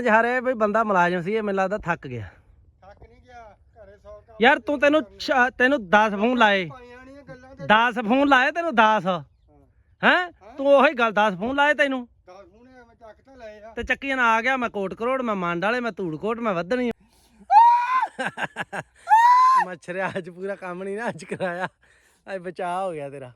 ਜਹਾਰੇ ਬਈ ਬੰਦਾ ਮੁਲਾਜ਼ਮ ਸੀ ਇਹ ਮੈਨੂੰ ਲੱਗਦਾ ਥੱਕ ਗਿਆ। ਥੱਕ ਨਹੀਂ ਗਿਆ ਘਰੇ 100 ਕੰਮ ਯਾਰ ਤੂੰ ਤੈਨੂੰ ਛ- ਤੈਨੂੰ 10 ਫੋਨ ਲਾਏ। ਪਾਈਆਂ ਨਹੀਂ ਗੱਲਾਂ ਤੇ 10 ਫੋਨ ਲਾਏ ਤੈਨੂੰ 10 ਹੈ। ਤੂੰ ਉਹੀ ਗੱਲ 10 ਫੋਨ ਲਾਏ ਤੈਨੂੰ। 10 ਫੋਨੇ ਮੈਂ ਚੱਕ ਤਾਂ ਲਏ ਆ। ਤੇ ਚੱਕੀਆਂ ਨਾਲ ਆ ਗਿਆ ਮੈਂ ਕੋਟ ਕਰੋੜ ਮੈਂ ਮੰਡ ਵਾਲੇ ਮੈਂ ਧੂੜ ਕੋਟ ਮੈਂ ਵਧਣੀ। ਮੱਛਰਿਆ ਅੱਜ ਪੂਰਾ ਕੰਮ ਨਹੀਂ ਨਾ ਅੱਜ ਕਰਾਇਆ। ਅੱਜ ਬਚਾਅ ਹੋ ਗਿਆ ਤੇਰਾ।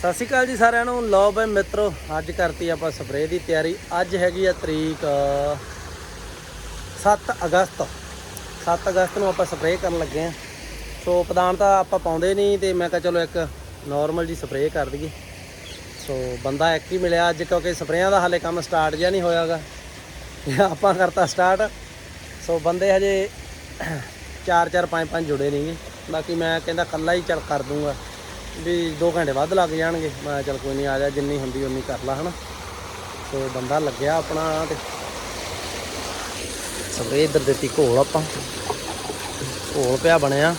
ਸਤਿ ਸ਼੍ਰੀ ਅਕਾਲ ਜੀ ਸਾਰਿਆਂ ਨੂੰ। ਲਓ ਬਈ ਮਿੱਤਰੋ, ਅੱਜ ਕਰਤੀ ਆਪਾਂ ਸਪਰੇਅ ਦੀ ਤਿਆਰੀ। ਅੱਜ ਹੈਗੀ ਆ ਤਰੀਕ 7 ਅਗਸਤ। 7 ਅਗਸਤ ਨੂੰ ਆਪਾਂ ਸਪਰੇਅ ਕਰਨ ਲੱਗੇ ਆ। ਸੋ ਪਦਾਨ ਤਾਂ ਆਪਾਂ ਪਾਉਂਦੇ ਨਹੀਂ ਤੇ ਮੈਂ ਕਿਹਾ ਚਲੋ ਇੱਕ ਨਾਰਮਲ ਜੀ ਸਪਰੇਅ ਕਰ ਦਈਏ। ਸੋ ਬੰਦਾ ਇੱਕ ਹੀ ਮਿਲਿਆ ਅੱਜ ਕਿਉਂਕਿ ਸਪਰੇਆਂ ਦਾ ਹਾਲੇ ਕੰਮ ਸਟਾਰਟ ਜਿਆ ਨਹੀਂ ਹੋਇਆਗਾ। ਆਪਾਂ ਕਰਤਾ ਸਟਾਰਟ। ਸੋ ਬੰਦੇ ਹਜੇ 4 4 5 5 ਜੁੜੇ ਨਹੀਂਗੇ ਬਾਕੀ ਮੈਂ ਕਹਿੰਦਾ ਕੱਲਾ ਹੀ ਚੱਲ ਕਰ ਦੂੰਗਾ। ਵੀ 2 ਘੰਟੇ ਵੱਧ ਲੱਗ ਜਾਣਗੇ। ਮੈਂ ਕਿਹਾ ਚੱਲ ਕੋਈ ਨਹੀਂ ਆ ਜਾ, ਜਿੰਨੀ ਹੁੰਦੀ ਉਨੀ ਕਰ ਲਾ, ਹਨਾ। ਸੋ ਬੰਦਾ ਲੱਗਿਆ ਆਪਣਾ ਤੇ ਸਪਰੇ ਇੱਧਰ ਦਿੱਤੀ ਘੋਲ ਆਪਾਂ। ਘੋਲ ਪਿਆ ਬਣਿਆ।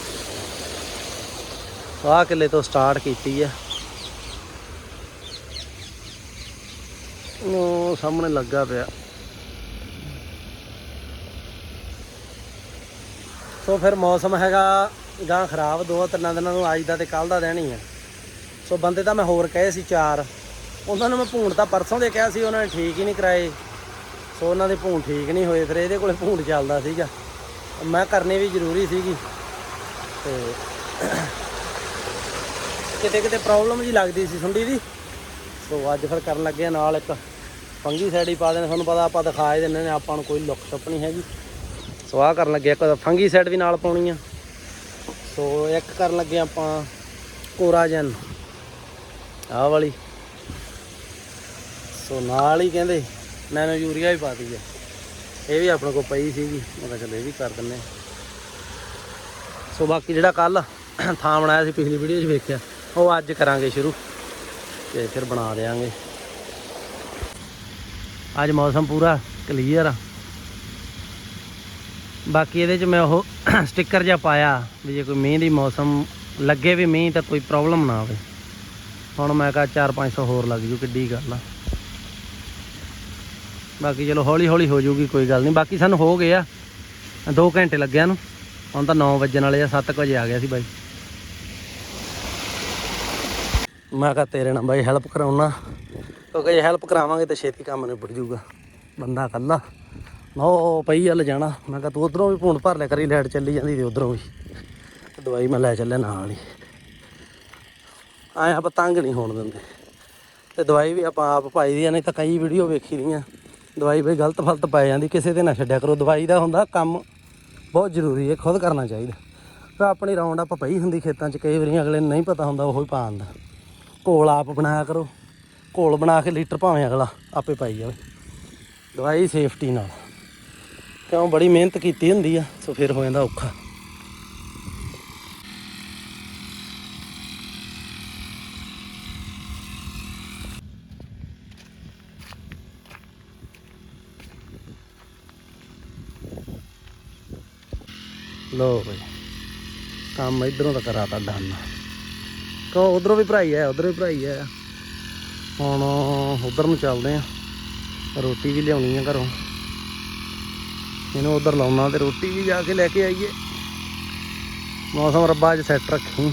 ਆਹ ਕਿੱਲੇ ਤੋਂ ਸਟਾਰਟ ਕੀਤੀ ਆ। ਉਹ ਸਾਹਮਣੇ ਲੱਗਾ ਪਿਆ। ਸੋ ਫਿਰ ਮੌਸਮ ਹੈਗਾ ਗਾਂ ਖਰਾਬ, ਦੋ ਤਿੰਨਾਂ ਦਿਨਾਂ ਨੂੰ ਅੱਜ ਦਾ ਤੇ ਕੱਲ ਦਾ ਦਿਨ ਹੀ ਆ। ਸੋ ਬੰਦੇ ਤਾਂ ਮੈਂ ਹੋਰ ਕਹੇ ਸੀ ਚਾਰ। ਉਹਨਾਂ ਨੂੰ ਮੈਂ ਭੂੰਡ ਤਾਂ ਪਰਸੋਂ ਦੇ ਕਿਹਾ ਸੀ, ਉਹਨਾਂ ਨੇ ਠੀਕ ਹੀ ਨਹੀਂ ਕਰਾਏ। ਸੋ ਉਹਨਾਂ ਦੇ ਭੂੰਡ ਠੀਕ ਨਹੀਂ ਹੋਏ, ਫਿਰ ਇਹਦੇ ਕੋਲੇ ਭੂੰਡ ਚੱਲਦਾ ਸੀਗਾ। ਮੈਂ ਕਰਨੀ ਵੀ ਜ਼ਰੂਰੀ ਸੀਗੀ। ਤੇ ਕਿਤੇ ਕਿਤੇ ਪ੍ਰੋਬਲਮ ਜੀ ਲੱਗਦੀ ਸੀ ਸੁੰਡੀ ਦੀ। ਸੋ ਅੱਜ ਫਿਰ ਕਰਨ ਲੱਗੇ ਨਾਲ ਇੱਕ ਫੰਗੀ ਸਾਈਡ ਹੀ ਪਾ ਦੇਣੇ। ਤੁਹਾਨੂੰ ਪਤਾ ਆਪਾਂ ਦਿਖਾ ਹੀ ਦਿੰਦੇ ਨੇ, ਆਪਾਂ ਨੂੰ ਕੋਈ ਲੁੱਕ ਛੁਪ ਨਹੀਂ ਹੈਗੀ। ਸੋ ਆਹ ਕਰਨ ਲੱਗੇ ਇੱਕ ਫੰਗੀ ਸਾਈਡ ਵੀ ਨਾਲ ਪਾਉਣੀ ਆ। ਸੋ ਇੱਕ ਕਰਨ ਲੱਗੇ ਆਪਾਂ ਕੋਰਾਜਨ। ਆਹ ਵਾਲੀ। ਸੋ ਨਾਲ ਹੀ ਕਹਿੰਦੇ ਨੈਨੋ ਯੂਰੀਆ ਵੀ ਪਾਤੀ ਆ। ਇਹ ਵੀ ਆਪਣੇ ਕੋਲ ਪਈ ਸੀਗੀ, ਮੈਂ ਕਿਹਾ ਚਲੋ ਇਹ ਵੀ ਕਰ ਦਿੰਨੇ ਆ। ਸੋ ਬਾਕੀ ਜਿਹੜਾ ਕੱਲ ਥਾਂ ਬਣਾਇਆ ਸੀ, ਪਿਛਲੀ ਵੀਡੀਓ 'ਚ ਵੇਖਿਆ, ਉਹ ਅੱਜ ਕਰਾਂਗੇ ਸ਼ੁਰੂ ਤੇ ਫਿਰ ਬਣਾ ਦੇਾਂਗੇ ਅੱਜ ਮੌਸਮ ਪੂਰਾ ਕਲੀਅਰ ਆ। ਬਾਕੀ ਇਹਦੇ 'ਚ ਮੈਂ ਉਹ ਸਟicker ਜਿਹਾ ਪਾਇਆ ਵੀ ਜੇ ਕੋਈ ਮੀਂਹ ਦੀ ਮੌਸਮ ਲੱਗੇ ਵੀ ਮੀਂਹ ਤਾਂ ਕੋਈ ਪ੍ਰੋਬਲਮ ਨਾ ਆਵੇ। ਹੁਣ ਮੈਂ ਕਹਾ 4-500 ਹੋਰ ਲੱਗ ਜੂ, ਕਿੱਡੀ ਗੱਲ ਆ। ਬਾਕੀ ਚਲੋ ਹੌਲੀ ਹੌਲੀ ਹੋ ਜਾਊਗੀ ਕੋਈ ਗੱਲ ਨਹੀਂ ਬਾਕੀ ਸਾਨੂੰ ਹੋ ਗਏ ਆ। 2 ਘੰਟੇ ਲੱਗਿਆ ਨੂੰ। ਹੁਣ ਤਾਂ 9 ਵਜਣ ਵਾਲੇ ਆ 7 ਵਜੇ ਆ ਗਿਆ ਸੀ ਬਾਈ। ਮੈਂ ਕਹਾ ਤੇਰੇ ਨਾਲ ਬਾਈ ਹੈਲਪ ਕਰਾਉਣਾ ਕਿਉਂਕਿ ਜੇ ਹੈਲਪ ਕਰਾਵਾਂਗੇ ਤਾਂ ਛੇਤੀ ਕੰਮ ਨਿਬੜ ਜੂਗਾ। ਬੰਦਾ ਇਕੱਲਾ। ਉਹ ਪਈ ਹਲ ਜਾਣਾ। ਮੈਂ ਕਿਹਾ, ਤੂੰ ਉਧਰੋਂ ਵੀ ਭੂੰਡ ਭਰ ਲਿਆ ਕਰੀ, ਲਾਈਟ ਚੱਲੀ ਜਾਂਦੀ ਤੇ ਉਧਰੋਂ ਵੀ। ਦਵਾਈ ਮੈਂ ਲੈ ਚੱਲਿਆ ਨਾਲ ਹੀ। ਆਏ ਆਪਾਂ ਤੰਗ ਨਹੀਂ ਹੋਣ ਦਿੰਦੇ। ਤੇ ਦਵਾਈ ਵੀ ਆਪਾਂ ਆਪ ਪਾਈ ਦੀ ਆ ਤਾਂ ਕਈ ਵੀਡੀਓ ਵੇਖੀ ਦੀਆਂ। ਦਵਾਈ ਬਈ ਗਲਤ ਫਲਤ ਪੈ ਜਾਂਦੀ, ਕਿਸੇ ਤੇ ਨਾ ਛੱਡਿਆ ਕਰੋ। ਦਵਾਈ ਦਾ ਹੁੰਦਾ, ਕੰਮ ਬਹੁਤ ਜ਼ਰੂਰੀ ਹੈ, ਖੁਦ ਕਰਨਾ ਚਾਹੀਦਾ। ਤਾਂ ਆਪਣੀ ਰਾਉਂਡ ਆਪਾਂ ਪਈ ਹੁੰਦੀ ਖੇਤਾਂ 'ਚ, ਕਈ ਵਾਰੀ ਅਗਲੇ ਨੂੰ ਨਹੀਂ ਪਤਾ ਹੁੰਦਾ, ਉਹ ਉਹੀ ਪਾ ਦਿੰਦਾ। ਘੋਲ ਆਪ ਬਣਾਇਆ ਕਰੋ। ਘੋਲ ਬਣਾ ਕੇ ਲੀਟਰ ਭਾਵੇਂ ਅਗਲਾ ਆਪੇ ਪਾਈ ਜਾਵੇ। ਦਵਾਈ ਸੇਫਟੀ ਨਾਲ। ਕਿਉਂ? ਬੜੀ ਮਿਹਨਤ ਕੀਤੀ ਹੁੰਦੀ ਆ, ਸੋ ਫਿਰ ਹੋ ਜਾਂਦਾ ਔਖਾ। ਲੋ ਬਈ, ਕੰਮ ਇਧਰੋਂ ਤਾਂ ਕਰਾਤਾ ਡਨ। ਕੋ ਉਧਰੋਂ ਵੀ ਭਰਾਈ ਹੈ ਉਧਰੋਂ ਵੀ ਭਰਾਈ ਹੈ ਹੁਣ ਉਧਰ ਨੂੰ ਚੱਲਦੇ ਆ। ਰੋਟੀ ਵੀ ਲਿਆਉਣੀ ਆ ਘਰੋਂ। ਇਹਨੂੰ ਉਧਰ ਲਾਉਣਾ ਤੇ ਰੋਟੀ ਵੀ ਜਾ ਕੇ ਲੈ ਕੇ ਆਈਏ। ਮੌਸਮ ਰੱਬਾ ਅੱਜ ਸੈੱਟ ਰੱਖੀ।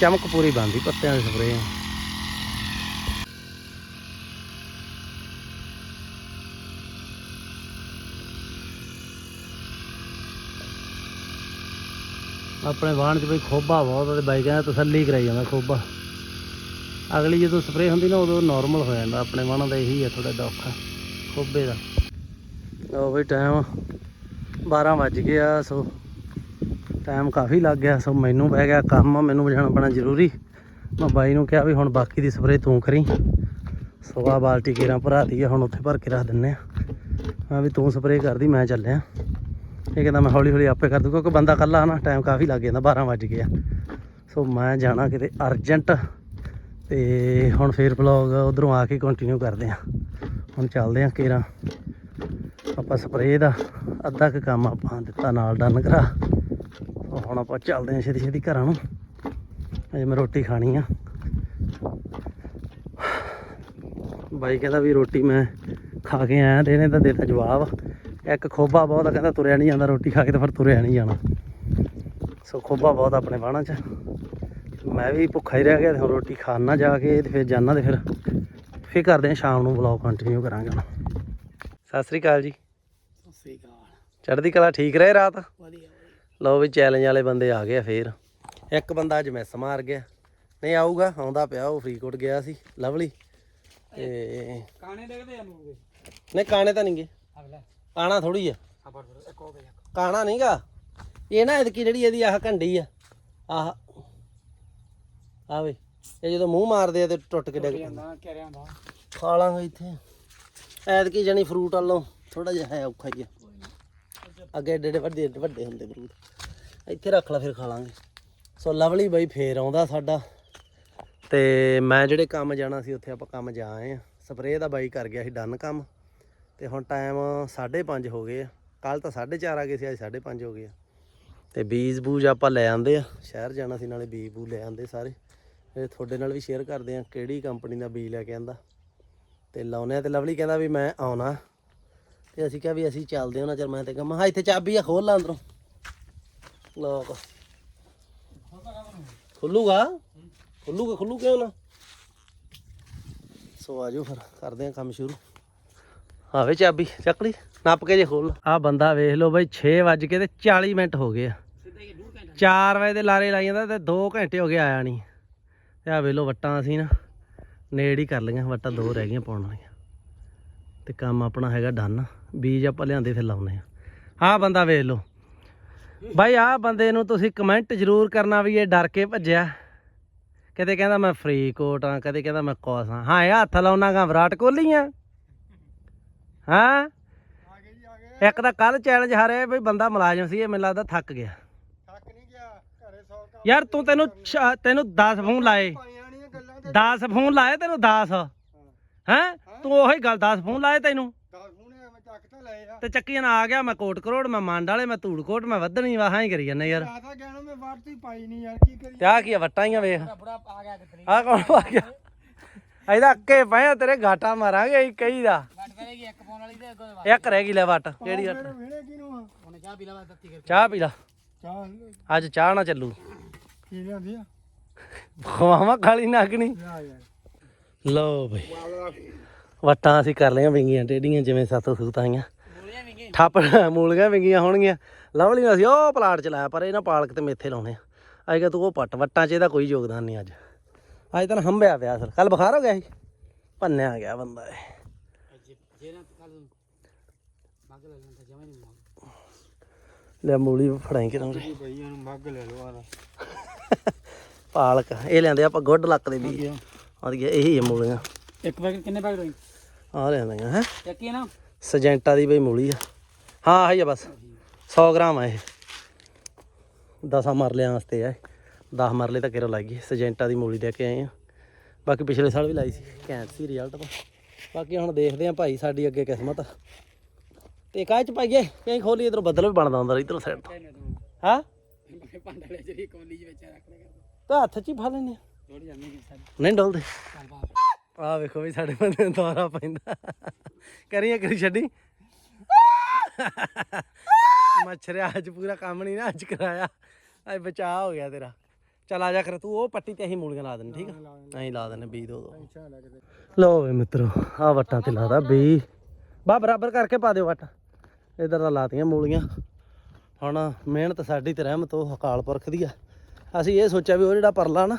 ਚਮਕ ਪੂਰੀ ਬੰਦੀ ਪੱਤਿਆਂ ਦੇ ਸਪਰੇ ਆਪਣੇ ਵਾਹਣ 'ਚ ਬਈ ਖੋਬਾ ਬਹੁਤ ਤੇ ਬਾਈ ਕਹਿੰਦਾ ਤਸੱਲੀ ਕਰਾਈ ਜਾਂਦਾ ਖੋਬਾ ਅਗਲੀ ਜਦੋਂ ਸਪਰੇਅ ਹੁੰਦੀ ਨਾ, ਉਦੋਂ ਨਾਰਮਲ ਹੋ ਜਾਂਦਾ। ਆਪਣੇ ਵਾਹਣਾਂ ਦਾ ਇਹੀ ਹੈ ਥੋੜਾ ਔਖਾ ਖੋਬੇ ਦਾ। ਲਓ ਬਈ ਟਾਈਮ 12 ਵੱਜ ਗਿਆ, ਸੋ ਟਾਈਮ ਕਾਫੀ ਲੱਗ ਗਿਆ। ਸੋ ਮੈਨੂੰ ਪੈ ਗਿਆ ਕੰਮ, ਮੈਨੂੰ ਜਾਣਾ ਪੈਣਾ ਜ਼ਰੂਰੀ। ਮੈਂ ਬਾਈ ਨੂੰ ਕਿਹਾ ਵੀ ਹੁਣ ਬਾਕੀ ਦੀ ਸਪਰੇਅ ਤੂੰ ਕਰੀ। ਸਵਾ ਬਾਲਟੀ ਕੇਰਾਂ ਭਰਾ ਦੀ ਆ, ਹੁਣ ਉੱਥੇ ਭਰ ਕੇ ਰੱਖ ਦਿੰਨੇ ਆ। ਮੈਂ ਵੀ ਤੂੰ ਸਪਰੇਅ ਕਰਦੀ, ਮੈਂ ਚੱਲਿਆ। ਇਹ ਕਹਿੰਦਾ ਮੈਂ ਹੌਲੀ ਹੌਲੀ ਆਪੇ ਕਰ ਦੂੰ ਕਿਉਂਕਿ ਬੰਦਾ ਇਕੱਲਾ ਨਾ ਟਾਈਮ ਕਾਫੀ ਲੱਗ ਜਾਂਦਾ 12 ਵੱਜ ਗਿਆ। ਸੋ ਮੈਂ ਜਾਣਾ ਕਿਤੇ ਅਰਜੈਂਟ ਤੇ ਹੁਣ ਫੇਰ ਬਲੌਗ ਉਧਰੋਂ ਆ ਕੇ ਕੰਟੀਨਿਊ ਕਰਦੇ ਆ ਹੁਣ ਚੱਲਦੇ ਆ ਕੇਰਾ। ਆਪਾਂ ਸਪਰੇਅ ਦਾ ਅੱਧਾ ਕੁ ਕੰਮ ਆਪਾਂ ਦਿੱਤਾ ਨਾਲ ਡਨ ਕਰਾ। ਹੁਣ ਆਪਾਂ ਚੱਲਦੇ ਹਾਂ ਛੇਤੀ ਛੇਤੀ ਘਰਾਂ ਨੂੰ। ਅਜੇ ਮੈਂ ਰੋਟੀ ਖਾਣੀ ਆ। ਬਾਈ ਕਹਿੰਦਾ ਵੀ ਰੋਟੀ ਮੈਂ ਖਾ ਕੇ ਆਇਆ ਤੇ ਇਹਨੇ ਤਾਂ ਦੇਤਾ ਜਵਾਬ। ਇੱਕ ਖੋਬਾ ਬਹੁਤ ਆ, ਕਹਿੰਦਾ ਤੁਰਿਆ ਨਹੀਂ ਜਾਂਦਾ ਰੋਟੀ ਖਾ ਕੇ ਤਾਂ ਫਿਰ ਤੁਰਿਆ ਨਹੀਂ ਜਾਣਾ। ਸੋ ਖੋਬਾ ਬਹੁਤ ਆਪਣੇ ਬਾਣਾ 'ਚ। ਮੈਂ ਵੀ ਭੁੱਖਾ ਹੀ ਰਹਿ ਗਿਆ ਤੇ ਹੁਣ ਰੋਟੀ ਖਾਣਾ ਜਾ ਕੇ ਤੇ ਫਿਰ ਜਾਣਾ ਤੇ ਫਿਰ। ਫਿਰ ਕਰਦੇ ਹਾਂ ਸ਼ਾਮ ਨੂੰ ਵਲੌਗ ਕੰਟੀਨਿਊ ਕਰਾਂਗੇ ਹੁਣ। ਸਤਿ ਸ੍ਰੀ ਅਕਾਲ ਜੀ। ਸਹੀ ਗੱਲ ਚੜ੍ਹਦੀ ਕਲਾ ਠੀਕ ਰਹੇ ਰਾਤ? ਵਧੀਆ ਲਓ ਵੀ ਚੈਲੰਜ ਵਾਲੇ ਬੰਦੇ ਆ ਗਏ ਆ ਫੇਰ। ਇੱਕ ਬੰਦਾ ਅੱਜ ਮਿਸ ਮਾਰ ਗਿਆ। ਨਹੀਂ ਆਊਗਾ ਆਉਂਦਾ ਪਿਆ ਉਹ ਫਰੀਦਕੋਟ ਗਿਆ ਸੀ ਲਵਲੀ। ਤੇ ਕਾਣੇ ਦੇਖਦੇ ਆ ਮੂਗੇ ਨਹੀਂ ਕਾਣੇ ਤਾਂ ਨਹੀਂਗੇ ਅਗਲਾ ਕਾਣਾ ਥੋੜੀ ਆ। ਖਬਰ ਇੱਕ ਹੋ ਗਿਆ। ਕਾਣਾ ਨਹੀਂਗਾ ਇਹ ਨਾ ਇਹਦੀ ਜਿਹੜੀ ਇਹਦੀ ਆਹ ਘੰਡੀ ਆ ਆਹ ਆਵੇ ਇਹ ਜਦੋਂ ਮੂੰਹ ਮਾਰਦੇ ਆ ਤੇ ਟੁੱਟ ਕੇ ਡਿੱਗ ਜਾਂਦਾ ਕਹਿ ਰਿਹਾ ਹੁੰਦਾ ਖਾ ਲਾਂਗੇ ਇੱਥੇ। ਐਤਕੀ ਜਾਨੀ ਫਰੂਟ ਵਾਲੋਂ ਥੋੜਾ ਜਿਹਾ ਹੈ ਔਖਾ ਹੀ ਆ। ਅੱਗੇ ਏਡੇ ਵੱਡੇ ਵੱਡੇ ਹੁੰਦੇ ਫਰੂਟ ਇੱਥੇ ਰੱਖ ਲਾ ਫਿਰ ਖਾ ਲਾਂਗੇ। ਸੋ ਲਵਲੀ ਬਾਈ ਫੇਰ ਆਉਂਦਾ ਸਾਡਾ। ਤੇ ਮੈਂ ਜਿਹੜੇ ਕੰਮ ਜਾਣਾ ਸੀ ਉੱਥੇ ਆਪਾਂ ਕੰਮ ਜਾ ਆਏ ਆ। ਸਪਰੇਅ ਦਾ ਬਾਈ ਕਰ ਗਿਆ ਸੀ ਡਨ ਕੰਮ। ਤੇ ਹੁਣ ਟਾਈਮ 5:30 ਹੋ ਗਏ ਆ। ਕੱਲ ਤਾਂ 4:30 ਆ ਗਏ ਸੀ ਅੱਜ 5:30 ਹੋ ਗਏ ਆ। ਤੇ ਬੀਜ ਬੂਜ ਆਪਾਂ ਲੈ ਆਂਦੇ ਆ। ਸ਼ਹਿਰ ਜਾਣਾ ਸੀ ਨਾਲੇ ਬੀਜ ਬੂ ਲੈ ਆਂਦੇ ਸਾਰੇ। ਇਹ ਤੁਹਾਡੇ ਨਾਲ ਵੀ ਸ਼ੇਅਰ ਕਰਦੇ ਆ ਕਿਹੜੀ ਕੰਪਨੀ ਦਾ ਬੀਜ ਲੈ ਕੇ ਆਂਦਾ। ਤੇ ਲਾਉਨੇ ਆ ਤੇ ਲਵਲੀ ਕਹਿੰਦਾ ਵੀ ਮੈਂ ਆਉਣਾ। ਤੇ ਅਸੀਂ ਕਿਹਾ ਵੀ ਅਸੀਂ ਚੱਲਦੇ ਹਾਂ ਨਾ ਚਿਰ ਮੈਂ ਤੇ ਕਹਾਂ ਹਾਂ, ਇੱਥੇ ਚਾਬੀ ਆ, ਖੋਲ ਲਾ ਅੰਦਰੋਂ। ਲੋਕ। ਖੁੱਲੂਗਾ? ਖੁੱਲੂਗਾ, ਖੁੱਲੂ ਕਿਉਂ ਨਾ? ਸੋ ਆਜੋ ਫਿਰ, ਕਰਦੇ ਹਾਂ ਕੰਮ ਸ਼ੁਰੂ। ਆਵੇ ਚਾਬੀ, ਚੱਕ ਲਈ, ਨੱਪ ਕੇ ਜੇ ਖੋਲ ਆ ਬੰਦਾ ਵੇਖ ਲਓ ਬਈ 6 ਵੱਜ ਕੇ ਤੇ 40 ਮਿੰਟ ਹੋ ਗਏ ਆ। 4 ਵਜੇ ਦੇ ਲਾਰੇ ਲਾਈ ਜਾਂਦਾ ਤੇ 2 ਘੰਟੇ ਹੋ ਗਏ ਆਇਆ ਨਹੀਂ। ਤੇ ਆ ਵੇਖ ਲਓ ਵੱਟਾਂ ਅਸੀਂ ਨਾ ਨੇੜ ਹੀ ਕਰ ਲਈਆਂ, ਵੱਟਾਂ ਦੋ ਰਹਿ ਗਈਆਂ ਪਾਉਣ ਵਾਲੀਆਂ। ਤੇ ਕੰਮ ਆਪਣਾ ਹੈਗਾ ਡਨ। ਬੀਜ ਆਪਾਂ ਲਿਆਂਦੇ ਫਿਰ ਲਾਉਨੇ ਆ ਆਹ ਬੰਦਾ ਵੇਖ ਲਓ। ਬਾਈ, ਆਹ ਬੰਦੇ ਨੂੰ ਤੁਸੀਂ ਕਮੈਂਟ ਜ਼ਰੂਰ ਕਰਨਾ ਵੀ ਇਹ ਡਰ ਕੇ ਭੱਜਿਆ। ਕਦੇ ਕਹਿੰਦਾ ਮੈਂ ਫਰੀ ਕੋਟ ਆ ਕਦੇ ਕਹਿੰਦਾ ਮੈਂ ਕੌਸ ਆ ਹਾਂ, ਇਹ ਹੱਥ ਲਾਉਣਾਗਾ ਵਿਰਾਟ ਕੋਹਲੀ ਆ। ਹਾਂ? ਇੱਕ ਤਾਂ ਕੱਲ ਚੈਲੰਜ ਹਾਰਿਆ ਬਈ ਬੰਦਾ ਮੁਲਾਜ਼ਮ ਸੀ, ਇਹ ਮੈਨੂੰ ਲੱਗਦਾ ਥੱਕ ਗਿਆ ਥੱਕ ਨਹੀਂ ਗਿਆ ਘਰੇ 100 ਕੰਮ ਯਾਰ ਤੂੰ ਤੈਨੂੰ ਛ- ਤੈਨੂੰ 10 ਫੋਨ ਲਾਏ। ਪਾਈਆਂ ਨਹੀਂ ਗੱਲਾਂ ਤੇ 10 ਫੋਨ ਲਾਏ ਤੈਨੂੰ 10 ਹੈਂ? ਤੂੰ ਉਹੀ ਗੱਲ 10 ਫੋਨ ਲਾਏ ਤੈਨੂੰ। 10 ਫੋਨ ਮੈਂ ਚੱਕ ਤਾਂ ਲਏ ਆ ਤੇ ਚੱਕੀਆਂ ਆ ਗਿਆ ਮੈਂ ਕੋਟ ਕਰੋੜ ਮੈਂ ਮੰਡ ਵਾਲੇ ਮੈਂ ਧੂੜ ਕੋਟ ਮੈਂ ਵਧਣੀ ਵਾਹਾਂ ਹੀ ਕਰੀ ਜਾਂਦਾ ਯਾਰ। ਆਦਾ ਕਹਿਣਾ ਮੈਂ ਵਾਰ ਹੀ ਪਾਈ ਨਹੀਂ ਯਾਰ ਕੀ ਕਰੀ ਤੇ ਆ ਕੀ ਆ ਵੱਟਾਂ ਹੀ ਆ ਵੇਖ। ਬੁੜਾ ਆ ਗਿਆ ਕਿਤਨੀ ਆ ਕੌਣ ਪਾ ਗਿਆ? ਇਹਦਾ ਅੱਕੇ ਪਏ ਆ, ਤੇਰੇ ਘਾਟਾ ਮਾਰਾਂਗੇ ਇੱਕ ਕਈ ਦਾ। ਵੱਟ ਇੱਕ ਫੋਨ ਵਾਲੀ ਤੇ ਅੱਗੋਂ ਇੱਕ ਰਹਿ ਗਈ ਲੈ ਵੱਟ। ਕਿਹੜੀ ਵੱਟ? ਵੇਲੇ ਕਿਨੂੰ ਆ ਉਹਨੇ ਚਾਹ ਪੀ ਲਾ ਦਿੱਤੀ ਕਰਕੇ। ਚਾਹ ਪੀ ਲਾ। ਚਾਹ। ਅੱਜ ਚਾਹ ਨਾ ਚੱਲੂ। ਕੀ ਲਿਆਂਦੀ ਆ? ਖਵਾਵਾਂ ਖਾਲੀ ਨਾਗਣੀ ਯਾ ਯਾਰ ਲਓ ਬਈ। ਵੱਟਾਂ ਅਸੀਂ ਕਰ ਲਈਆਂ ਵਿੰਗੀਆਂ ਟੇਡੀਆਂ ਜਿਵੇਂ ਸੱਤ ਸੂਤ ਆਈਆਂ। ਬੋਲੀਆਂ ਵੀ ਗਏ ਠੱਪ ਮੂਲੀਆਂ ਵਿੰਗੀਆਂ ਹੋਣਗੀਆਂ। ਲਵਲੀ ਨੂੰ ਅਸੀਂ ਉਹ ਪਲਾਟ ਚ ਲਾਇਆ ਪਰ ਇਹਨਾਂ ਪਾਲਕ ਤੇ ਮੇਥੇ ਲਾਉਣੇ ਆ। ਅੱਜ ਤੂੰ ਉਹ ਪੱਟ ਵੱਟਾਂ 'ਚ ਇਹਦਾ ਕੋਈ ਯੋਗਦਾਨ ਨਹੀਂ ਅੱਜ। ਅੱਜ ਤਾਂ ਹੰਬਿਆ ਪਿਆ ਅਸਲ ਕੱਲ ਬੁਖਾਰ ਹੋ ਗਿਆ ਸੀ? ਭੰਨਿਆ ਗਿਆ ਬੰਦਾ ਇਹ। ਜੇ ਨਾ ਕੱਲ ਮੱਗ ਲੈ ਲੈਂਦਾ ਜਮਾ ਨਹੀਂ ਮੱਗ। ਲੈ ਮੂਲੀ ਫੜਾਈ ਕਰਾਂਗੇ ਬਈਆਂ ਨੂੰ ਮੱਗ ਲੈ ਲਓ ਆਲਾ ਪਾਲਕ ਇਹ ਲੈਂਦੇ ਆਪਾਂ ਗੁੱਡ ਲੱਕ ਦੇ ਵੀ ਆ ਗਿਆ ਇਹੀ ਹੈ ਮੂਲੀਆਂ। ਇੱਕ ਪੈਕਟ ਕਿੰਨੇ ਪੈਕਟ ਹੋਈ ਆ ਲੈਂਦੀਆਂ ਹੈ। ਇੱਕ ਹੀ ਨਾ? ਸਜੈਂਟਾ ਦੀ ਬਈ ਮੂਲੀ ਆ। ਹਾਂ ਆਹੀ ਆ ਬਸ। 100 ਗ੍ਰਾਮ ਆ ਇਹ। 10 ਮਰਲਿਆਂ ਵਾਸਤੇ ਆ 10 ਮਰਲੇ ਤਾਂ ਕਿਰੋ ਲੱਗੀ ਸਜੈਂਟਾ ਦੀ ਮੂਲੀ ਲੈ ਕੇ ਆਏ ਆ। ਬਾਕੀ ਪਿਛਲੇ ਸਾਲ ਵੀ ਲਾਈ ਸੀ। ਘੈਂਟ ਸੀ ਰਿਜ਼ਲਟ ਤਾਂ। ਬਾਕੀ ਹੁਣ ਦੇਖਦੇ ਆ ਭਾਈ ਸਾਡੀ ਅੱਗੇ ਕਿਸਮਤ। ਤੇ ਕਾਹ ਚ ਪਾਈਏ? ਕਹੀਂ ਖੋਲੀ ਇਧਰੋਂ ਬੱਦਲ ਵੀ ਬਣਦਾ ਹੁੰਦਾ ਇਧਰੋਂ ਸਾਈਡ ਹਾਂ? ਭਾਂਡਾ ਲੈ ਜਿਹੜੀ ਕੋਲੀ ਵਿੱਚ ਰੱਖ ਲੈ ਤਾਂ ਹੱਥ ਚ ਹੀ ਫਾ ਲੈਨੇ ਆ। ਥੋੜੀ ਜਾਂਦੀ ਕਿ ਸਾਡੀ ਨਹੀਂ ਡੋਲਦੇ। ਚੱਲ ਆ ਵੇਖੋ ਵੀ ਸਾਡੇ ਬੰਦੇ ਨੂੰ ਦੁਆਰਾ ਪੈਂਦਾ। ਕਰੀਏ ਕਰੀ ਛੱਡੀ। ਮੱਛਰਿਆ ਅੱਜ ਪੂਰਾ ਕੰਮ ਨਹੀਂ ਨਾ ਅੱਜ ਕਰਾਇਆ। ਅੱਜ ਬਚਾਅ ਹੋ ਗਿਆ ਤੇਰਾ। ਚਲ ਆ ਜਾ ਕਰ ਤੂੰ ਉਹ ਪੱਟੀ ਤੇ ਅਸੀਂ ਮੂਲੀਆਂ ਲਾ ਦੇਣੀ ਠੀਕ ਆ? ਅਸੀਂ ਲਾ ਦੇਣੇ ਬੀ ਦੋ ਦੋ। ਲਓ ਵੇ ਮਿੱਤਰੋ ਆ ਵੱਟਾਂ ਤੇ ਲਾਦਾ ਬੀ। ਬਾ ਬਰਾਬਰ ਕਰਕੇ ਪਾ ਦਿਓ ਵੱਟ। ਇਧਰ ਤਾਂ ਲਾਤੀਆਂ ਮੂਲੀਆਂ। ਹੁਣ ਮਿਹਨਤ ਸਾਡੀ ਤੇ ਰਹਿਮਤ ਉਹ ਅਕਾਲ ਪੁਰਖ ਦੀ ਆ। ਅਸੀਂ ਇਹ ਸੋਚਿਆ ਵੀ ਉਹ ਜਿਹੜਾ ਪਰਲਾ ਨਾ,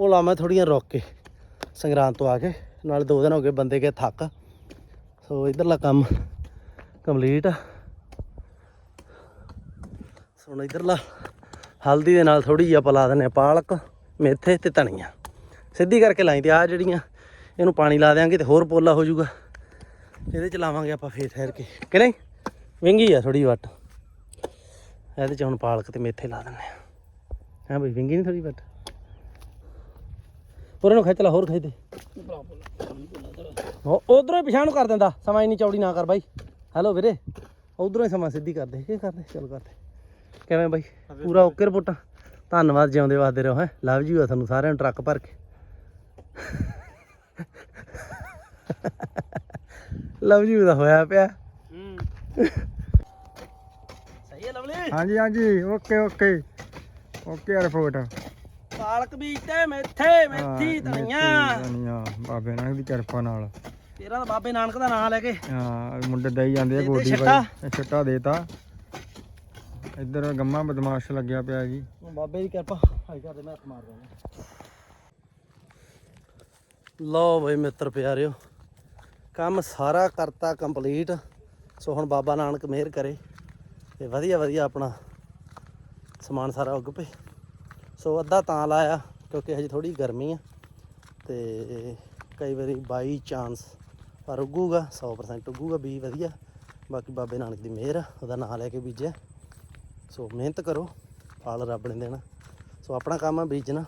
ਉਹ ਲਾਵਾਂ ਥੋੜੀਆਂ ਰੁੱਕ ਕੇ ਸੰਗਰਾਂਦ ਤੋਂ ਆ ਕੇ, ਨਾਲ ਦੋ ਦਿਨ ਹੋ ਗਏ ਬੰਦੇ ਗਏ ਥੱਕ। ਸੋ ਇਧਰਲਾ ਕੰਮ ਕੰਪਲੀਟ ਆ। ਹੁਣ ਇਧਰਲਾ ਹਲਦੀ ਦੇ ਨਾਲ ਥੋੜੀ ਜਿਹੀ ਆਪਾਂ ਲਾ ਦਿੰਨੇ ਆ ਪਾਲਕ, ਮੇਥੇ ਤੇ ਧਨੀਆ। ਸਿੱਧੀ ਕਰਕੇ ਲਾਈ ਤੇ ਆ ਜਿਹੜੀਆਂ, ਇਹਨੂੰ ਪਾਣੀ ਲਾ ਦੇਾਂਗੇ ਤੇ ਹੋਰ ਪੋਲਾ ਹੋ ਜਾਊਗਾ। ਇਹਦੇ ਚ ਲਾਵਾਂਗੇ ਆਪਾਂ ਫੇਰ ਠਹਿਰ ਕੇ। ਕਿ ਨਹੀਂ? ਵਿੰਗੀ ਆ ਥੋੜੀ ਵੱਟ। ਇਹਦੇ ਚ ਹੁਣ ਪਾਲਕ ਤੇ ਮੇਥੇ ਲਾ ਦਿੰਨੇ ਆ। ਹਾਂ ਬਈ, ਵਿੰਗੀ ਨਹੀਂ ਥੋੜੀ ਵੱਟ? ਪੁਰੇ ਨੂੰ ਖਿੱਚ ਲਾ, ਹੋਰ ਖਿੱਚ ਦੇ। ਉਧਰੋਂ ਹੀ ਪਿਛਾਂ ਨੂੰ ਕਰ ਦਿੰਦਾ, ਸਮਾਂ ਇੰਨੀ ਚੌੜੀ ਨਾ ਕਰ ਬਾਈ। ਹੈਲੋ ਵੀਰੇ, ਉਧਰੋਂ ਹੀ ਸਮਾਂ ਸਿੱਧੀ ਕਰ ਦੇ ਕੀ ਕਰਦੇ ਚਲ ਕਰਦੇ ਕਿਵੇਂ ਬਾਈ? ਪੂਰਾ ਓਕੇ ਰਿਪੋਰਟ? ਧੰਨਵਾਦ ਜਿਉਂਦੇ ਵਾਸਤੇ ਰਹੋ, ਹੈ। ਲਵ ਯੂ ਆ ਤੁਹਾਨੂੰ ਸਾਰਿਆਂ ਨੂੰ, ਟਰੱਕ ਭਰ ਕੇ। ਲਵ ਯੂ ਦਾ ਹੋਇਆ ਪਿਆ। ਹੂੰ। ਹਾਂਜੀ ਹਾਂਜੀ ਓਕੇ ਓਕੇ। Okay report. ਪਾਲਕ ਬੀਜ ਤੇ ਮੇਥੇ ਮੇਥੀ ਧਨੀਆ। ਧਨੀਆ। ਬਾਬੇ ਨਾਨਕ ਦੀ ਕਿਰਪਾ ਨਾਲ। ਤੇਰਾ ਤਾਂ ਬਾਬੇ ਨਾਨਕ ਦਾ ਨਾਮ ਲੈ ਕੇ। ਹਾਂ ਮੁੰਡੇ ਦਈ ਜਾਂਦੇ ਆ ਗੋਡੀ। ਬਾਈ। ਛੱਟਾ ਦੇਤਾ। ਇੱਧਰ ਗੰਮਾ ਬਦਮਾਸ਼ ਲੱਗਿਆ ਪਿਆ ਜੀ। ਬਾਬੇ ਦੀ ਕਿਰਪਾ ਹਾਈ ਕਰਦੇ ਮੈਂ ਹੱਥ ਮਾਰ ਦਾਂਗਾ ਲਓ ਬਈ ਮਿੱਤਰ ਪਿਆਰਿਓ ਕੰਮ ਸਾਰਾ ਕਰਤਾ ਕੰਪਲੀਟ। ਸੋ ਹੁਣ ਬਾਬਾ ਨਾਨਕ ਮਿਹਰ ਕਰੇ। ਤੇ ਵਧੀਆ ਵਧੀਆ ਆਪਣਾ ਸਮਾਨ ਸਾਰਾ ਉੱਗ ਪਏ। ਸੋ ਅੱਧਾ ਤਾਂ ਲਾਇਆ ਕਿਉਂਕਿ ਹਜੇ ਥੋੜੀ ਗਰਮੀ ਆ ਤੇ ਕਈ ਵਾਰੀ ਬਾਈ ਚਾਂਸ ਪਰ ਉੱਗੂਗਾ 100% ਉੱਗੂਗਾ ਵੀ ਵਧੀਆ। ਬਾਕੀ ਬਾਬੇ ਨਾਨਕ ਦੀ ਮਿਹਰ ਆ, ਉਹਦਾ ਨਾਂ ਲੈ ਕੇ ਬੀਜਿਆ। ਸੋ ਮਿਹਨਤ ਕਰੋ ਫਲ ਰੱਬ ਨੇ ਦੇਣਾ। ਸੋ ਆਪਣਾ ਕੰਮ ਆ ਬੀਜਣਾ।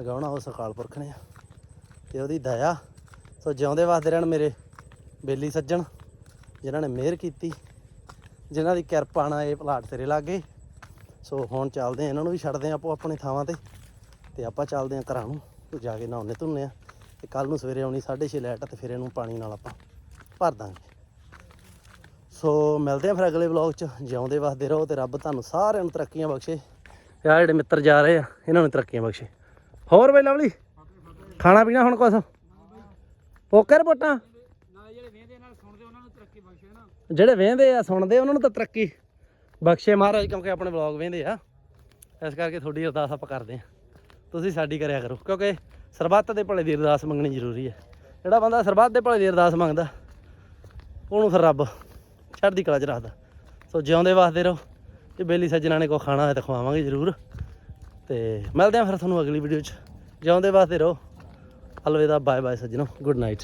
ਅਗਾਉਣਾ ਉਸ ਅਕਾਲ ਪੁਰਖ ਨੇ ਆ। ਤੇ ਉਹਦੀ ਦਇਆ। ਸੋ ਜਿਉਂਦੇ ਵਾਸਤੇ ਰਹਿਣ ਮੇਰੇ ਬੇਲੀ ਸੱਜਣ ਜਿਨ੍ਹਾਂ ਨੇ ਮਿਹਰ ਕੀਤੀ। ਜਿਨ੍ਹਾਂ ਦੀ ਕਿਰਪਾ ਨਾਲ ਇਹ ਪਲਾਟ ਤੇਰੇ ਲੱਗ। ਗਏ ਸੋ ਹੁਣ ਚੱਲਦੇ ਆ ਇਹਨਾਂ ਨੂੰ ਵੀ ਛੱਡਦੇ ਆ ਆਪੋ ਆਪਣੇ ਥਾਵਾਂ ਤੇ। ਤੇ ਆਪਾਂ ਚੱਲਦੇ ਆ ਘਰਾਂ ਨੂੰ, ਤੇ ਜਾ ਕੇ ਨਹਾਉਣੇ ਧੁੰਨੇ ਆ ਤੇ ਕੱਲ ਨੂੰ ਸਵੇਰੇ ਆਉਣੀ 6:30 ਲੈਟ ਤੇ ਫਿਰ ਇਹਨੂੰ ਪਾਣੀ ਨਾਲ ਆਪਾਂ ਭਰ ਦਾਂਗੇ। ਸੋ ਮਿਲਦੇ ਆ ਫਿਰ ਅਗਲੇ ਵਲੌਗ 'ਚ। ਜਿਉਂਦੇ ਵਸਦੇ ਰਹੋ ਤੇ ਰੱਬ ਤੁਹਾਨੂੰ ਸਾਰਿਆਂ ਨੂੰ ਤਰੱਕੀਆਂ ਬਖਸ਼ੇ। ਤੇ ਆ ਜਿਹੜੇ ਮਿੱਤਰ ਜਾ ਰਹੇ ਆ, ਇਹਨਾਂ ਨੂੰ ਤਰੱਕੀਆਂ ਬਖਸ਼ੇ। ਹੋਰ ਬਈ ਲਵਲੀ, ਖਾਣਾ ਪੀਣਾ ਹੁਣ ਕੁਛ? ਓਕੇ ਰਿਪੋਰਟਾਂ ਨਾਲ ਜਿਹੜੇ ਵੇਂਦੇ ਨਾਲ ਸੁਣਦੇ ਉਹਨਾਂ ਨੂੰ ਤਰੱਕੀ ਬਖਸ਼ੇ ਨਾ ਜਿਹੜੇ ਵੇਂਦੇ ਆ, ਸੁਣਦੇ ਉਹਨਾਂ ਨੂੰ ਤਾਂ ਤਰੱਕੀ ਬਖਸ਼ੇ ਮਹਾਰਾਜ, ਕਿਉਂਕਿ ਆਪਣੇ ਵਲੌਗ ਵੇਂਦੇ ਆ। ਇਸ ਕਰਕੇ ਤੁਹਾਡੀ ਅਰਦਾਸ ਆਪਾਂ ਕਰਦੇ ਆ। ਤੁਸੀਂ ਸਾਡੀ ਕਰਿਆ ਕਰੋ, ਕਿਉਂਕਿ ਸਰਬੱਤ ਦੇ ਭਲੇ ਦੀ ਅਰਦਾਸ ਮੰਗਣੀ ਜ਼ਰੂਰੀ ਹੈ ਜਿਹੜਾ ਬੰਦਾ ਸਰਬੱਤ ਦੇ ਭਲੇ ਦੀ ਅਰਦਾਸ ਮੰਗਦਾ, ਉਹਨੂੰ ਫਿਰ ਰੱਬ ਚੜ੍ਹਦੀ ਕਲਾ 'ਚ ਰੱਖਦਾ। ਸੋ ਜਿਉਂਦੇ ਵਾਸਤੇ ਰਹੋ ਜੇ ਬੇਲੀ ਸੱਜਣਾ ਨੇ ਕੋ ਖਾਣਾ ਹੈ ਤਾਂ ਖਵਾਵਾਂਗੇ ਜ਼ਰੂਰ। ਤੇ ਮਿਲਦੇ ਆ ਫਿਰ ਤੁਹਾਨੂੰ ਅਗਲੀ ਵੀਡੀਓ 'ਚ। ਜਿਉਂਦੇ ਵਾਸਤੇ ਰਹੋ। ਅਲਵਿਦਾ ਬਾਏ ਬਾਏ ਸੱਜਣੋ ਗੁੱਡ ਨਾਈਟ